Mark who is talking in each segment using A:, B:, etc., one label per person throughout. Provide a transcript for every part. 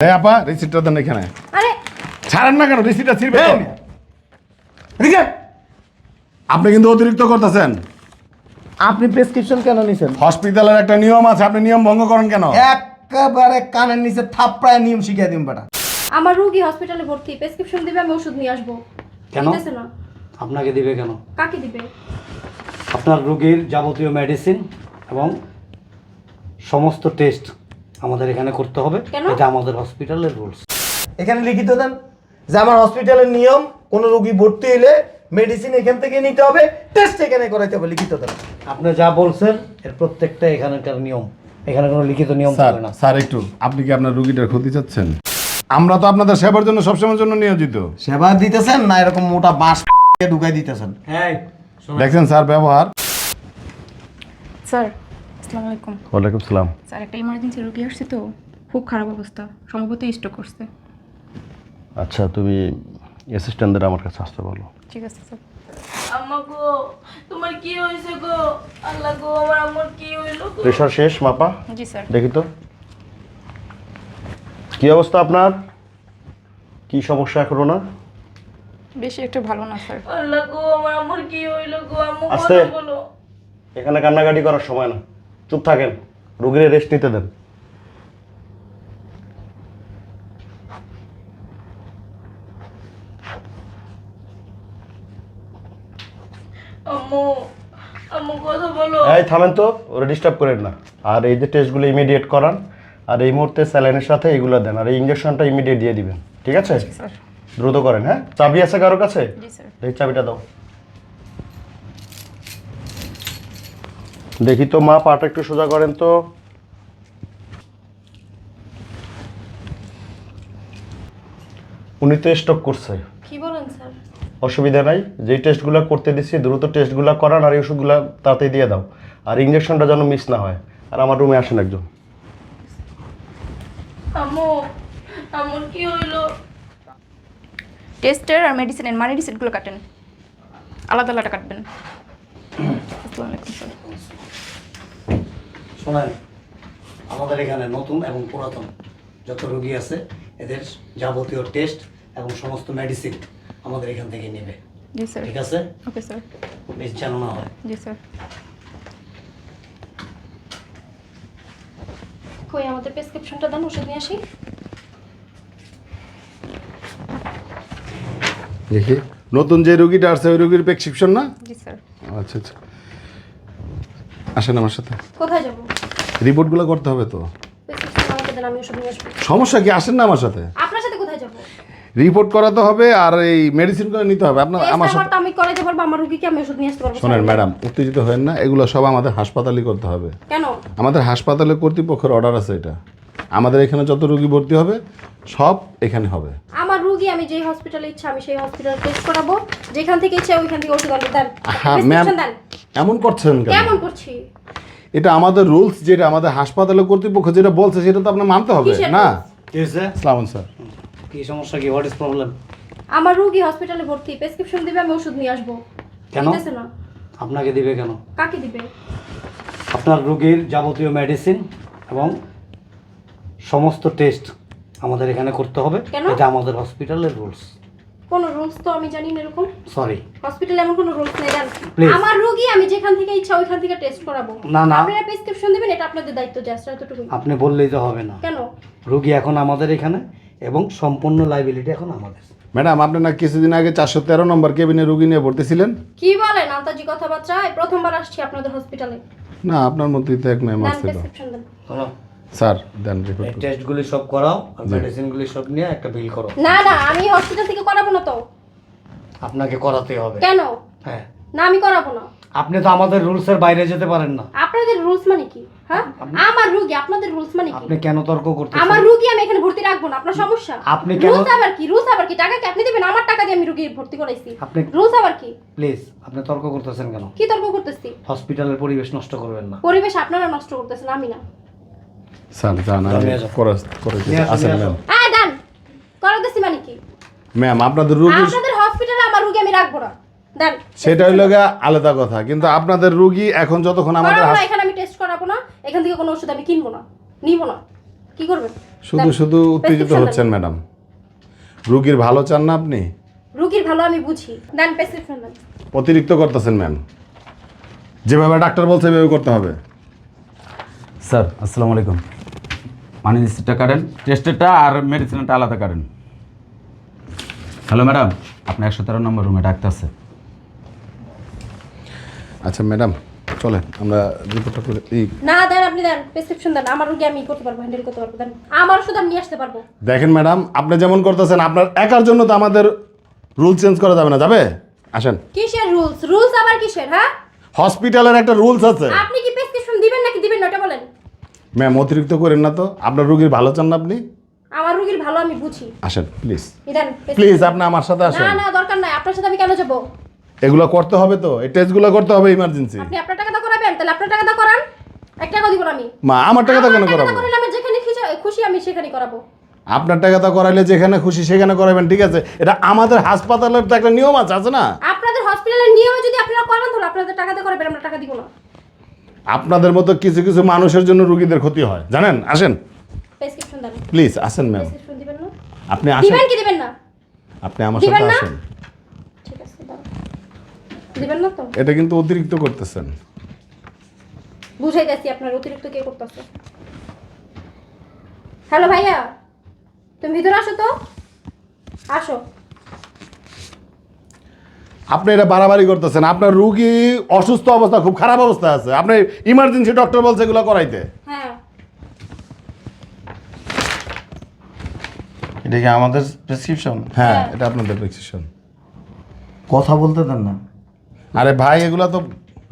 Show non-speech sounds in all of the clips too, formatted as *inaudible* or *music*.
A: এই আপা রিসিপ্টটা দেন এখানে।
B: আরে!
A: ছাড়েন না কেন রিসিপ্টটা ছিড়বে তো।
C: এদিকে!
A: আপনি কিন্তু অতিরিক্ত করতেছেন।
C: আপনি প্রেসক্রিপশন কেন নিছেন?
A: হসপিটালের একটা নিয়ম আছে আপনি নিয়ম ভঙ্গ করেন কেন?
C: একেবারে কানের নিচে থাপড়ায় নিয়ম শিখিয়ে দিন বেটা।
B: আমার রুগী হসপিটালে ভর্তি প্রেসক্রিপশন দিবে আমি ওষুধ নিয়ে আসব।
D: কেন?
B: দিতেছে না।
D: আপনাকে দিবে কেন?
B: কাকে দিবে?
D: আপনার রোগীর যাবতীয় মেডিসিন এবং সমস্ত টেস্ট আমাদের এখানে করতে হবে। এটা আমাদের হসপিটালের রুলস
C: এখানে লিখিত দেন যে আমার হসপিটালের নিয়ম কোন রোগী ভর্তি হইলে মেডিসিন এখান থেকে নিতে হবে টেস্ট এখানে করাইতে হবে লিখিত দেন।
D: আপনি যা বলছেন এর প্রত্যেকটা এখানকার নিয়ম। এখানে কোনো লিখিত নিয়ম
A: স্যার
D: থাকে না।
A: স্যার একটু আপনি কি আপনার রুগীটার ক্ষতি চাচ্ছেন? আমরা তো আপনাদের সেবার জন্য সবসময়ের জন্য নিয়োজিত।
C: সেবা দিতেছেন না এরকম মোটা বাঁশ ঢুকাই দিতেছেন?
D: হ্যাঁ
A: দেখছেন স্যার ব্যবহার।
E: স্যার আসসালামু আলাইকুম।
A: ওয়ালাইকুম সালাম।
E: স্যার একটা ইমার্জেন্সি রুগী আসছে তো খুব খারাপ অবস্থা। সম্ভবত স্ট্রোক করছে।
F: আচ্ছা তুমি অ্যাসিস্ট্যান্টদের আমার কাছে আসতে বলো।
E: ঠিক আছে স্যার।
G: আম্মা গো তোমার কি হয়েছে গো? আল্লাহ গো আমার আম্মুর কি হইল গো?
F: প্রেশার শেষ মাপা?
E: জি স্যার।
F: দেখি তো। কি অবস্থা আপনার? কি সমস্যা এখনও না
E: বেশি একটু ভালো না স্যার।
G: আল্লাহ গো আমার আম্মুর কি হইল গো? আম্মু
F: আস্তে।
G: কথা বলো।
F: এখানে কান্নাকাটি করার সময় না। চুপ থাকেন। রুগীর রেস্ট নিতে দেন। এই থামেন তো ওরা ডিস্টার্ব করেন না। আর এই যে টেস্টগুলো ইমিডিয়েট করান আর এই মুহূর্তে স্যালাইনের সাথে এগুলো দেন আর এই ইঞ্জেকশনটা ইমিডিয়েট দিয়ে দিবেন ঠিক আছে? দ্রুত করেন হ্যাঁ? চাবি আছে কারও কাছে? এই চাবিটা দাও। দেখি তো মা পাটা একটু সোজা করেন তো। উনি তো স্টক করছে।
B: কি বলেন স্যার?
F: অসুবিধা নাই যেই টেস্টগুলো করতে দিচ্ছি দ্রুত টেস্টগুলো করান আর এই ওষুধগুলো তাড়াতাড়ি দিয়ে দাও। আর ইঞ্জেকশনটা যেন মিস না হয়। আর আমার রুমে আসেন একজন।
G: আম্মু আম্মুর কি হইল?
E: টেস্টের আর মেডিসিনের মানি রিসিটগুলো কাটেন। আলাদা আলাদা কাটবেন। *clears throat* আসসালামু আলাইকুম স্যার।
D: শোনেন আমাদের এখানে নতুন এবং পুরাতন যত রোগী আছে এদের যাবতীয় টেস্ট এবং সমস্ত মেডিসিন আমাদের এখান থেকে নেবে।
E: জি স্যার।
D: ঠিক আছে?
E: Okay sir.
D: বেশ যেন না হয়।
E: জি স্যার।
B: কই আমাদের প্রেসক্রিপশনটা দেন ওষুধ নিয়ে আসি।
A: দেখি। নতুন যে রুগীটা আসছে ওই রুগীর প্রেসক্রিপশন না?
E: জি স্যার।
A: আচ্ছা আচ্ছা। আসেন আমার সাথে।
B: কোথায় যাব?
A: রিপোর্টগুলো করতে হবে তো। সমস্যা কি? আসেন না আমার সাথে।
B: আপনার সাথে কোথায় যাব?
A: রিপোর্ট করাতে হবে আর এই মেডিসিনগুলো নিতে হবে। আপনার আমার সাথে
B: আমি কলেজে পারব আমার রুগীকে আমি ওষুধ নিয়ে আসতে পারব।
A: শোনেন ম্যাডাম উত্তেজিত হবেন না। এগুলো সব আমাদের হাসপাতালে করতে হবে।
B: কেন?
A: আমাদের হাসপাতালে কর্তৃপক্ষের অর্ডার আছে এটা। আমাদের এখানে যত রুগী ভর্তি হবে সব এখানে হবে।
B: আমার রুগী আমি যেই হসপিটালে ইচ্ছা আমি সেই হসপিটালে টেস্ট করাবো। যেখান থেকে ইচ্ছা ওইখান থেকে ওষুধ আনতে দেন
A: হ্যাঁ ম্যাম এমন করছেন কেন?
B: কেমন করছি?
A: এটা আমাদের রুলস যেটা আমাদের হাসপাতালে কর্তৃপক্ষ যেটা বলছে সেটা তো আপনার মানতে হবে
B: কিসের
A: না?
D: কি হয়েছে?
A: সালাম স্যার।
D: কি সমস্যা কি? হোয়াট ইজ প্রবলেম
B: আমার রুগী হসপিটালে ভর্তি। প্রেসক্রিপশন দিবে আমি ওষুধ নিয়ে আসব।
D: কেন?
B: দিতেছে না।
D: আপনাকে দিবে কেন?
B: কাকে দিবে?
D: আপনার রোগীর যাবতীয় মেডিসিন এবং সমস্ত টেস্ট আমাদের এখানে করতে হবে।
B: কেন?
D: এটা আমাদের হসপিটালের রুলস
B: কোন রুলস তো আমি জানি না এরকম।
D: সরি
B: হসপিটালে এমন কোনো রুলস নেই জান আমার রুগী আমি যেখান থেকে ইচ্ছা ওইখান থেকে টেস্ট করাবো।
D: না, না।
B: আপনারা প্রেসক্রিপশন দিবেন এটা আপনাদের দায়িত্ব জাস্ট এতটুকুই।
D: আপনি বললেই তো হবে না।
B: কেন?
D: রোগী এখন আমাদের এখানে এবং সম্পূর্ণ লাইবিলিটি এখন আমাদের।
A: ম্যাডাম আপনি না কিছুদিন আগে চারশো তেরো নম্বর কেবিনে রুগী নিয়ে ভর্তি ছিলেন
B: কি বলেন আন্তাজি কথাবার্তা এই প্রথমবার আসছি আপনাদের হসপিটালে
A: না আপনার মধ্যেই তো এক ম্যাম আসছিল
B: প্রেসক্রিপশন দেন।
D: শোনো
A: স্যার দেন রিপোর্ট
D: টেস্টগুলি সব করাও আর মেডিসিনগুলি সব নিয়ে একটা বিল করো।
B: না না আমি হসপিটাল থেকে করাবো না তো।
D: আপনাকে করাতে হবে।
B: কেন?
D: হ্যাঁ।
B: না আমি করাবো না।
D: আপনি তো আমাদের রুলসের বাইরে যেতে পারেন না।
B: আপনাদের রুলস মানে কি? হ্যাঁ? আমার রুগী আপনাদের রুলস মানে কি?
D: আপনি কেন তর্ক করতেছেন?
B: আমার রুগী আমি এখানে ভর্তি রাখব না আপনার সমস্যা।
D: আপনি কেন-
B: রুলস আবার কি? রুলস আবার কি? টাকা কি আপনি দিবেন? আমার টাকা দিয়ে আমি রুগী ভর্তি করাইছি।
D: আপনি
B: রুলস আবার কি?
D: প্লিজ আপনি তর্ক করতেছেন কেন?
B: কি তর্ক করতেছি?
D: হসপিটালের পরিবেশ নষ্ট করবেন না।
B: পরিবেশ আপনারা নষ্ট করতেছেন আমি না।
A: স্যার যান করে আসেন ম্যাম
B: হ্যাঁ মানে কি?
A: ম্যাম আপনাদের রুগী
B: আপনাদের হসপিটালে আমার রুগী আমি রাখব না। দেন
A: সেটা হইল গিয়ে আলাদা কথা কিন্তু আপনাদের রুগী এখন যতক্ষণ আমাদের
B: না এখানে আমি টেস্ট করাবো না এখান থেকে কোনো ওষুধ আমি কিনবো না নিবো না। কি করবেন?
A: শুধু শুধু উত্তেজিত হচ্ছেন ম্যাডাম রুগীর ভালো চান না আপনি?
B: রুগীর ভালো আমি বুঝি। দেন প্রেসক্রিপশন দেন
A: অতিরিক্ত করতেছেন ম্যাম যেভাবে ডাক্তার বলছে সেভাবে করতে হবে।
H: স্যার আসসালামু আলাইকুম। মানি লিস্টটা কাটেন টেস্টেরটা আর মেডিসিনটা আলাদা কাটেন হ্যালো ম্যাডাম আপনি একশো তেরো নম্বর রুমে ডাক্তার আছে।
A: আচ্ছা ম্যাডাম চলেন আমরা রিপোর্টটা করে এই
B: না দেন আপনি দেন প্রেসক্রিপশন দেন আমার রুগী আমি করতে পারব হ্যান্ডেল করতে পারব দেন। আমার ওষুধ আমি নিয়ে আসতে পারব।
A: দেখেন ম্যাডাম আপনি যেমন করতেছেন আপনার একার জন্য তো আমাদের রুল চেঞ্জ করা যাবে না যাবে? আসেন।
B: কিসের রুলস রুলস আবার কিসের হ্যাঁ?
A: হসপিটালের একটা রুলস আছে।
B: আপনি কি প্রেসক্রিপশন দিবেন নাকি দিবেন না ওটা বলেন।
A: ম্যাম অতিরিক্ত করেন না তো। আপনার রুগীর ভালো চান না আপনি?
B: আমার রুগীর ভালো আমি বুঝি।
A: আসেন প্লিজ
B: এই দেন
A: প্লিজ আপনি আমার সাথে আসেন।
B: না না দরকার নাই। আপনার সাথে আমি কেন যাব?
A: এগুলো করতে হবে তো। এই টেস্টগুলো করতে হবে ইমার্জেন্সি
B: আপনি আপনার টাকা দা করাবেন? তাহলে আপনার টাকা দা করান। এক টাকা দিব না আমি।
A: মা আমার টাকা তো কেন করাবো?
B: আমি যেখানে খুশি- খুশি আমি সেখানে করাবো।
A: আপনার টাকা তো করাইলে যেখানে খুশি সেখানে করাবেন ঠিক আছে? এটা আমাদের হাসপাতালের তো একটা নিয়ম আছে আছে না?
B: আপনাদের হসপিটালের নিয়মে যদি আপনারা করান তাহলে আপনাদের টাকা দিয়ে করাবেন আমরা টাকা দিব না।
A: আপনাদের মতো কিছু কিছু মানুষের জন্য রুগীদের ক্ষতি হয়। জানেন? আসেন। প্লিজ আসেন ম্যাম আপনি আসেন।
B: দিবেন কি দিবেন না?
A: আপনি আমার সাথে আসেন।
B: দিবেন না তো?
A: এটা কিন্তু অতিরিক্ত করতেছেন।
B: বুঝাইতেছি আপনার অতিরিক্ত কে করতেছে। হ্যালো ভাইয়া। তুমি ভিতরে আসো তো? আসো।
A: আপনি এটা বাড়াবাড়ি করতেছেন আপনার রুগী অসুস্থ অবস্থা খুব খারাপ অবস্থা আছে। আপনি ইমার্জেন্সি ডক্টর বলছে এগুলো করাইতে।
B: হ্যাঁ।
C: এটা কি আমাদের প্রেসক্রিপশন
A: হ্যাঁ
B: হ্যাঁ।
A: এটা আপনাদের প্রেসক্রিপশন
C: কথা বলতে দেন না।
A: আরে ভাই এগুলো তো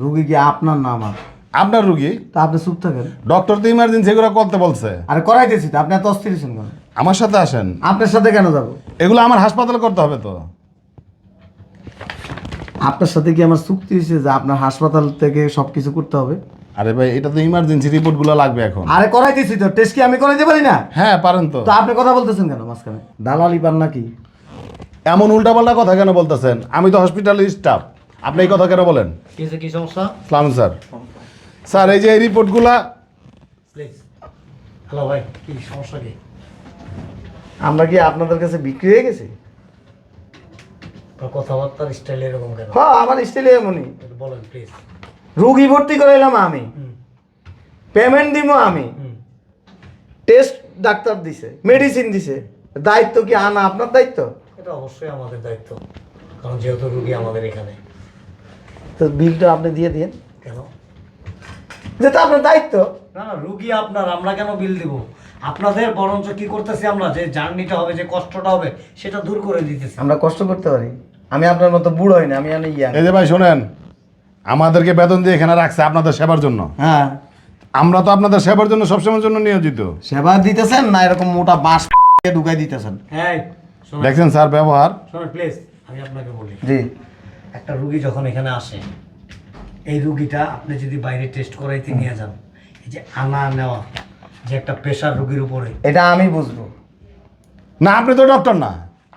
C: রুগী কি আপনার না আমার?
A: আপনার রুগী?
C: তা আপনি চুপ থাকেন।
A: ডক্টর তো ইমার্জেন্সি এগুলো করতে বলছে।
C: আরে করাইতেছি তো আপনি এত অস্থির কেন?
A: আমার সাথে আসেন।
C: আপনার সাথে কেন যাব?
A: এগুলো আমার হাসপাতালে করতে হবে তো।
C: আপনার সাথে কি আমার চুক্তি হয়েছে যে আপনার হাসপাতাল থেকে সব কিছু করতে হবে?
A: আরে ভাই এটা তো ইমার্জেন্সি রিপোর্টগুলো লাগবে এখন।
C: আরে করাইতেছি তো টেস্ট কি আমি করাইতে পারি না?
A: হ্যাঁ পারেন তো।
C: তো আপনি কথা বলতেছেন কেন মাঝখানে? দালালি পান নাকি?
A: এমন উল্টাপাল্টা কথা কেন বলতেছেন? আমি তো হসপিটালের স্টাফ আপনি এই কথা কেন বলেন?
D: কিসে কি সমস্যা?
A: সালাম স্যার। স্যার এই যে এই রিপোর্টগুলা
D: প্লিজ হ্যালো ভাই কি সমস্যা কি?
C: আমরা কি আপনাদের কাছে বিক্রি হয়ে গেছি?
D: কথাবার্তার স্টাইল এরকম কেন?
C: হ্যাঁ আমার স্টিলে এমনই
D: বলেন প্লিজ
C: রুগী ভর্তি করাইলাম আমি। পেমেন্ট দিব আমি। টেস্ট ডাক্তার দিছে মেডিসিন দিছে। দায়িত্ব কি আনা আপনার দায়িত্ব?
D: এটা অবশ্যই আমাদের দায়িত্ব কারণ যেহেতু রুগী আমাদের এখানে।
C: তো বিলটা আপনি দিয়ে দিন
D: কেন?
C: যেটা আপনার দায়িত্ব।
D: না না রুগী আপনার আমরা কেন বিল দিব? আপনাদের বরঞ্চ কি করতেছি আমরা? যে জার্নিটা হবে যে কষ্টটা হবে সেটা দূর করে দিতেছি।
C: আমরা কষ্ট করতে পারি। আমি আপনার মতো বুড়ো হই না আমি অনেক ইয়া।
A: এই যে ভাই শোনেন আমাদেরকে বেতন দিয়ে এখানে রাখছে আপনাদের সেবার জন্য?
C: হ্যাঁ।
A: আমরা তো আপনাদের সেবার জন্য সবসময়ের জন্য নিয়োজিত।
C: সেবা দিতেছেন না এরকম মোটা বাঁশ ঢুকাই দিতেছেন?
D: হ্যাঁ
A: দেখছেন স্যার ব্যবহার?
D: শোনেন প্লিজ আমি আপনাকে বলি।
C: জি।
D: একটা রুগী যখন এখানে আসে এই রুগীটা আপনি যদি বাইরে টেস্ট করাইতে নিয়ে যান এই যে আনা নেওয়া যে একটা প্রেশার রুগীর উপরে।
C: এটা আমি বুঝব।
A: না আপনি তো ডক্টর না।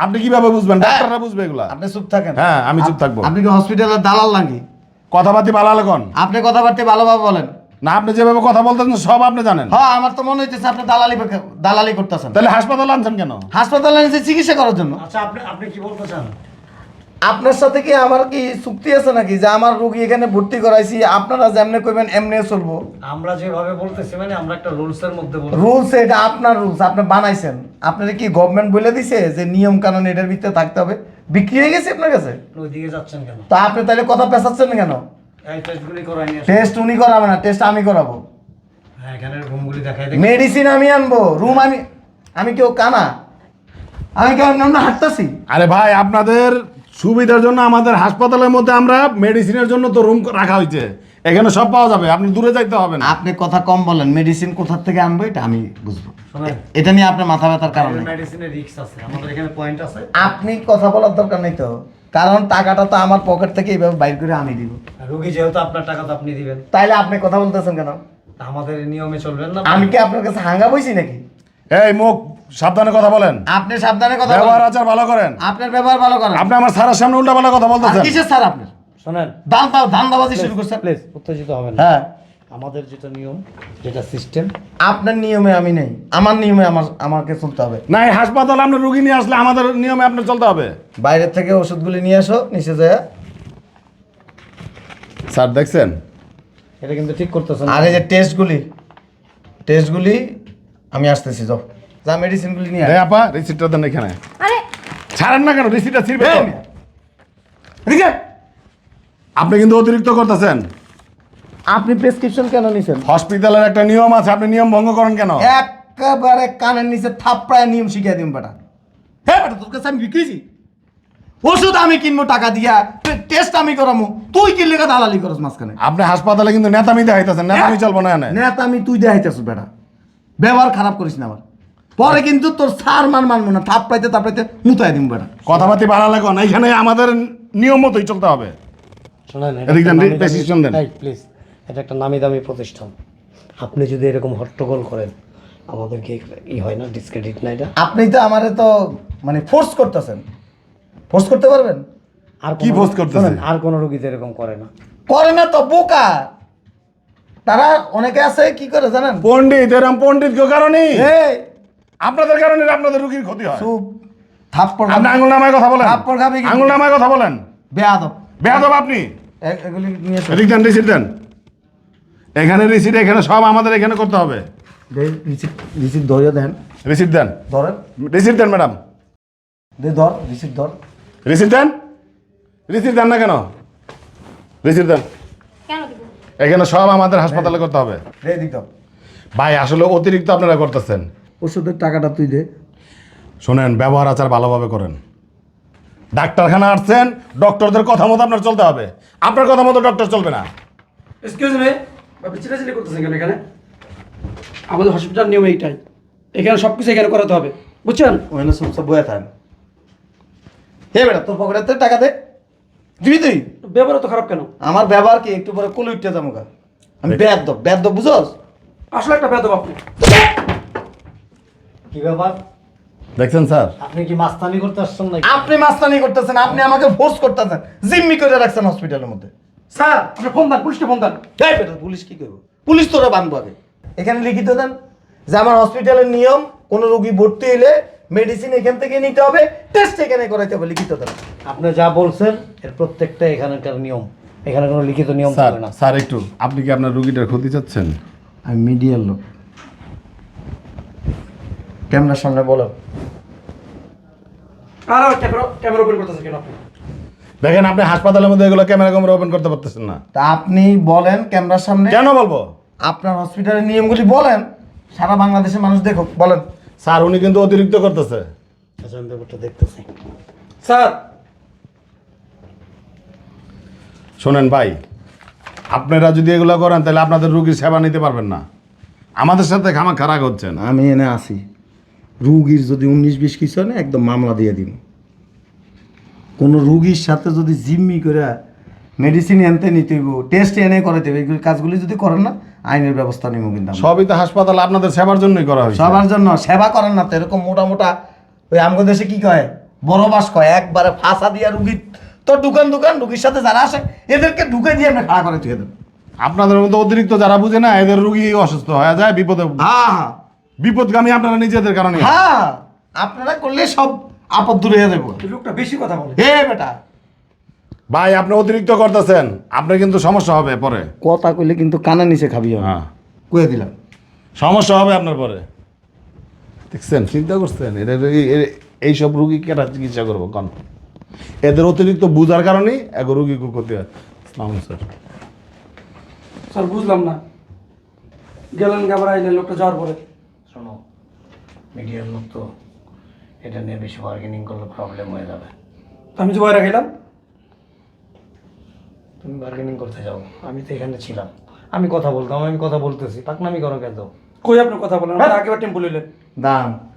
A: আপনি কীভাবে বুঝবেন? ডাক্তাররা বুঝবে এগুলা।
C: আপনি চুপ থাকেন।
A: হ্যাঁ, আমি চুপ থাকব।
C: আপনি কি হসপিটালে দালাল নাকি?
A: কথাবার্তি ভালো লাগুন
C: আপনি কথাবার্তা ভালোভাবে বলেন।
A: না আপনি যেভাবে কথা বলতেছেন সব আপনি জানেন।
C: হ্যাঁ আমার তো মনে হইতেছে আপনি দালালি দালালি করতেছেন।
A: তাহলে হাসপাতালে আনছেন কেন?
C: হাসপাতালে এনেছি চিকিৎসা করার জন্য।
D: আচ্ছা আপনি আপনি কি বলতে চান?
C: আপনার সাথে কি আমার কি চুক্তি আছে নাকি? যে আমার রোগী এখানে ভর্তি করাইছি আপনারা যেমনে করবেন এমনি চলবো।
D: আমরা যেভাবে বলতেছি মানে আমরা একটা রুলসের মধ্যে বলছি
C: রুলস এটা আপনার রুলস আপনি বানাইছেন। আপনার কি গভর্নমেন্ট বলে দিছে যে নিয়ম কানুন এটার ভিতরে থাকতে হবে? বিক্রি হয়ে গেছে আপনার কাছে?
D: ওইদিকে যাচ্ছেন কেন?
C: তা আপনি তাহলে কথা পেঁচাচ্ছেন কেন? টেস্ট উনি করাবে না টেস্ট আমি করাবো।
D: হ্যাঁ এখানে রুমগুলি দেখাই দেখি।
C: মেডিসিন আমি আনব রুম আমি আমি কেউ কানা। আমি কেউ হাঁটতেছি?
A: আরে ভাই আপনাদের সুবিধার জন্য আমাদের হাসপাতালের মধ্যে আমরা মেডিসিনের জন্য তো রুম রাখা হয়েছে। এখানে সব পাওয়া যাবে আপনি দূরে যাইতে হবে না।
C: আপনি কথা কম বলেন মেডিসিন কোথা থেকে আনব এটা আমি বুঝব। এটা নিয়ে আপনার মাথা ব্যথার কারণ
D: মেডিসিনের রিস্ক আছে আমাদের এখানে পয়েন্ট আছে।
C: আপনি কথা বলার দরকার নেই তো কারণ টাকাটা তো আমার পকেট থেকে এইভাবে বাইর করে আমি দিব।
D: রুগী যেহেতু আপনার টাকা তো আপনি দিবেন।
C: তাইলে আপনি কথা বলতেছেন কেন?
D: আমাদের নিয়মে চলবেন না।
C: আমি কি আপনার কাছে হাঙ্গা বইছি নাকি?
A: এই মুখ সাবধানে কথা বলেন।
C: আপনি সাবধানে কথা
A: ব্যবহার আচার ভালো করেন।
C: আপনার ব্যবহার ভালো করেন।
A: আপনি আমার স্যারের সামনে উল্টা পাল্টা কথা বলতেছেন।
C: কিসের স্যার আপনার?
D: শোনেন।
C: দান দাও ধান্দাবাজি শুরু করছেন।
D: প্লিজ উত্তেজিত হবেন না।
C: হ্যাঁ।
D: আমাদের যেটা নিয়ম যেটা সিস্টেম।
C: আপনার নিয়মে আমি নেই। আমার নিয়মে আমার আমাকে চলতে হবে।
A: না এই হাসপাতালে আপনার রুগী নিয়ে আসলে আমাদের নিয়মে আপনার চলতে হবে।
C: বাইরের থেকে ওষুধগুলি নিয়ে আসো নিচে যায়
A: স্যার দেখছেন?
D: এটা কিন্তু ঠিক করতেছেন
C: আর এই যে টেস্টগুলি টেস্টগুলি আমি আসতেছি যাও। যা মেডিসিনগুলি নিয়ে আয়।
A: আপা রিসিপ্টটা দেন এখানে।
B: আরে!
A: ছাড়েন না কেন রিসিপ্টটা ছিড়বে তো।
C: এই এদিকে।
A: আপনি কিন্তু অতিরিক্ত করতেছেন।
C: আপনি প্রেসক্রিপশন কেন নিছেন?
A: হসপিটালের একটা নিয়ম আছে আপনি নিয়ম ভঙ্গ করেন কেন?
C: একেবারে কানের নিচে থাপড়ায় নিয়ম শিখিয়ে দিন বেটা। হ্যাঁ বেটা তোর কাছে আমি বিক্রিছি ওষুধ আমি কিনবো টাকা দিয়া। টেস্ট আমি করামো। তুই কি কা দালালি করস মাঝখানে।
A: আপনি হাসপাতালে কিন্তু নেতামি দেখাইতেছেন নেতামি চলবো না এনে।
C: নেতা আমি তুই দেখাইতেছ বেটা। ব্যবহার খারাপ করিস না আবার। পরে কিন্তু তোর সার মান মানবো না থাপড়াইতে তাপড়াইতে মুতাই দিম বেটা।
A: কথাবার্তি বাড়ালে না এখানে আমাদের নিয়ম মতোই চলতে হবে।
D: শোনেন
A: এদিক দেন, প্রেসক্রিপশন দেন।
D: প্লিজ এটা একটা নামি দামি প্রতিষ্ঠান। আপনি যদি এরকম হট্টগোল করেন আমাদেরকে ই হয় না ডিসক্রেডিট না এটা?
C: আপনি তো আমারে তো মানে ফোর্স করতেছেন। ফোর্স করতে পারবেন?
D: আর
A: কি
D: কোনো-
A: post করতেছে?
D: শোনেন, আর কোনো রোগীতে এরকম করে না।
C: করে না তো বোকা। তারা অনেকে আছে কি করে জানেন?
A: পণ্ডিত এরম পণ্ডিত কেউ কারণে আপনাদের কারণে আপনাদের রুগীর ক্ষতি হয়।
C: চুপ থাপ্পড়
A: আপনি আঙুল নামায় কথা বলেন।
C: থাপ্পড় খাবি।
A: আঙুল নামায় কথা বলেন।
C: বেয়াদব।
A: বেয়াদব আপনি।
C: এগুলি নিয়ে।
A: এদিক দেন রিসিট দেন। এখানে রিসিট এখানে সব আমাদের এখানে করতে হবে।
C: দে রিসিপ্ট রিসিপ্ট ধরিয়ে দেন।
A: রিসিট দেন।
C: ধরেন।
A: রিসিট দেন ম্যাডাম।
C: দে ধর রিসিপ্ট ধর।
A: রিসিট দেন। রিসিট দেন না কেন? রিসিট দেন। এখানে সব আমাদের হাসপাতালে করতে হবে।
C: দে দিক দাও
A: ভাই আসলে অতিরিক্ত আপনারা করতেছেন।
C: ওষুধের টাকাটা তুই দে।
A: শোনেন ব্যবহার আচার ভালোভাবে করেন। ডাক্তারখানা আসছেন ডক্টরদের কথা মতো আপনার চলতে হবে। আপনার কথা মতো ডক্টর চলবে না।
I: এক্সকিউজ মি আপনি চিল্লাচিল্লি করতেছেন কেন এখানে? আমাদের হসপিটাল নিয়ম এইটাই। এখানে সব কিছু এখানে করাতে হবে। বুঝছেন?
C: ওখানে সব সব বয়ে থাকেন হে বেটা তোর পকেটে টাকা দে। দিবি তুই?
I: ব্যবহার তো খারাপ কেন?
C: আমার ব্যবহার কি? একটু পরে কলি উঠতে যাব আমি বেদ বেদ বুঝোস?
I: আসলে একটা বেদব আপনি।
D: কি ব্যাপার?
A: দেখছেন স্যার?
D: আপনি কি মাস্তানি করতে আসছেন নাকি?
C: আপনি মাস্তানি করতেছেন আপনি আমাকে ফোর্স করতেছেন। জিম্মি করে রাখছেন হসপিটালের মধ্যে।
I: স্যার আপনি ফোন দেন পুলিশকে ফোন দেন।
C: এই বেটা পুলিশ কি করব? পুলিশ তোরা আগে। এখানে লিখিত দেন যে আমার হসপিটালের নিয়ম কোনো রোগী ভর্তি হইলে মেডিসিন এখান থেকে নিতে হবে টেস্ট এখানে করাইতে হবে লিখিত দেন
D: আপনি যা বলছেন এর প্রত্যেকটা এখানকার নিয়ম এখানে কোনো লিখিত নিয়ম
A: স্যার
D: চলে না।
A: স্যার একটু আপনি কি আপনার রুগীটার ক্ষতি চাচ্ছেন?
C: আমি মিডিয়ার লোক। ক্যামেরার সামনে বলো।
I: আর ক্যামেরা ক্যামেরা ওপেন করতেছেন কেন আপনি?
A: দেখেন আপনি হাসপাতালের মধ্যে এগুলো ক্যামেরা ক্যামেরা ওপেন করতে পারতেছেন না।
C: তা আপনি বলেন ক্যামেরার সামনে।
A: কেন বলব?
C: আপনার হসপিটালের নিয়মগুলি বলেন। সারা বাংলাদেশের মানুষ দেখো বলেন।
A: স্যার উনি কিন্তু অতিরিক্ত করতেছে।
D: আচ্ছা দেখতেছি।
I: স্যার!
A: শোনেন ভাই আপনারা যদি এগুলো করেন তাহলে আপনাদের রুগীর সেবা নিতে পারবেন না। আমাদের সাথে খামা খারাপ হচ্ছেন
C: আমি এনে আসি রুগীর যদি উনিশ বিশ কিছু হয় না একদম মামলা দিয়ে দিব। কোনো রুগীর সাথে যদি জিম্মি করে মেডিসিন এনতে নিতে হইব টেস্ট এনে করাতে হবে এইগুলো কাজগুলি যদি করেন না আইনের ব্যবস্থা নিব কিন্তু আমরা।
A: সবই তো হাসপাতাল আপনাদের সেবার জন্যই করা হয়েছে।
C: সবার জন্য সেবা করেন না তো এরকম মোটা মোটা ওই আমগো দেশে কি কয় বড় বাস কয় একবারে ফাঁসা দিয়া রুগীর তো দোকান দোকান রুগীর সাথে যারা আসে এদেরকে ঢুকে দিয়ে আমরা খাড়া করে এদের
A: আপনাদের মতো অতিরিক্ত যারা বুঝে না এদের রুগী অসুস্থ হয়ে যায় বিপদে
C: হ্যাঁ হ্যাঁ।
A: বিপদগামী আপনারা নিজেদের কারণে।
C: হ্যাঁ আপনারা করলে সব আপদ দূরে হয়ে যাব।
I: লোকটা বেশি কথা বলে।
C: হে বেটা
A: ভাই আপনি অতিরিক্ত করতেছেন। আপনার কিন্তু সমস্যা হবে পরে।
C: কথা কইলে কিন্তু কানা নিচে খাবি
A: হ্যাঁ।
C: কয়ে দিলাম।
A: সমস্যা হবে আপনার পরে। দেখছেন চিন্তা করছেন? এটা এই- এইসব রুগী কেটা চিকিৎসা করব? কন। এদের অতিরিক্ত বুঝার কারণেই এক রুগী ক্ষতি হয়। আসসালামু আলাইকুম, স্যার।
I: স্যার বুঝলাম না। গেলেন গাবার আইলেন লোকটা যাওয়ার পরে।
D: শোনো মিডিয়ার লোক তো এটা নিয়ে বেশি বার্গেনিং করলে প্রবলেম হয়ে যাবে।
I: তো আমি যে বাইরে গেলাম
D: তুমি বার্গেনিং করতে যাও। আমি তো এখানে ছিলাম। আমি কথা বলতাম আমি কথা বলতেছি। পাকনামি করো কেন?
I: কই আপনি কথা বলেন? আপনি আগেবার টেম্পো লইলেন।
C: দাম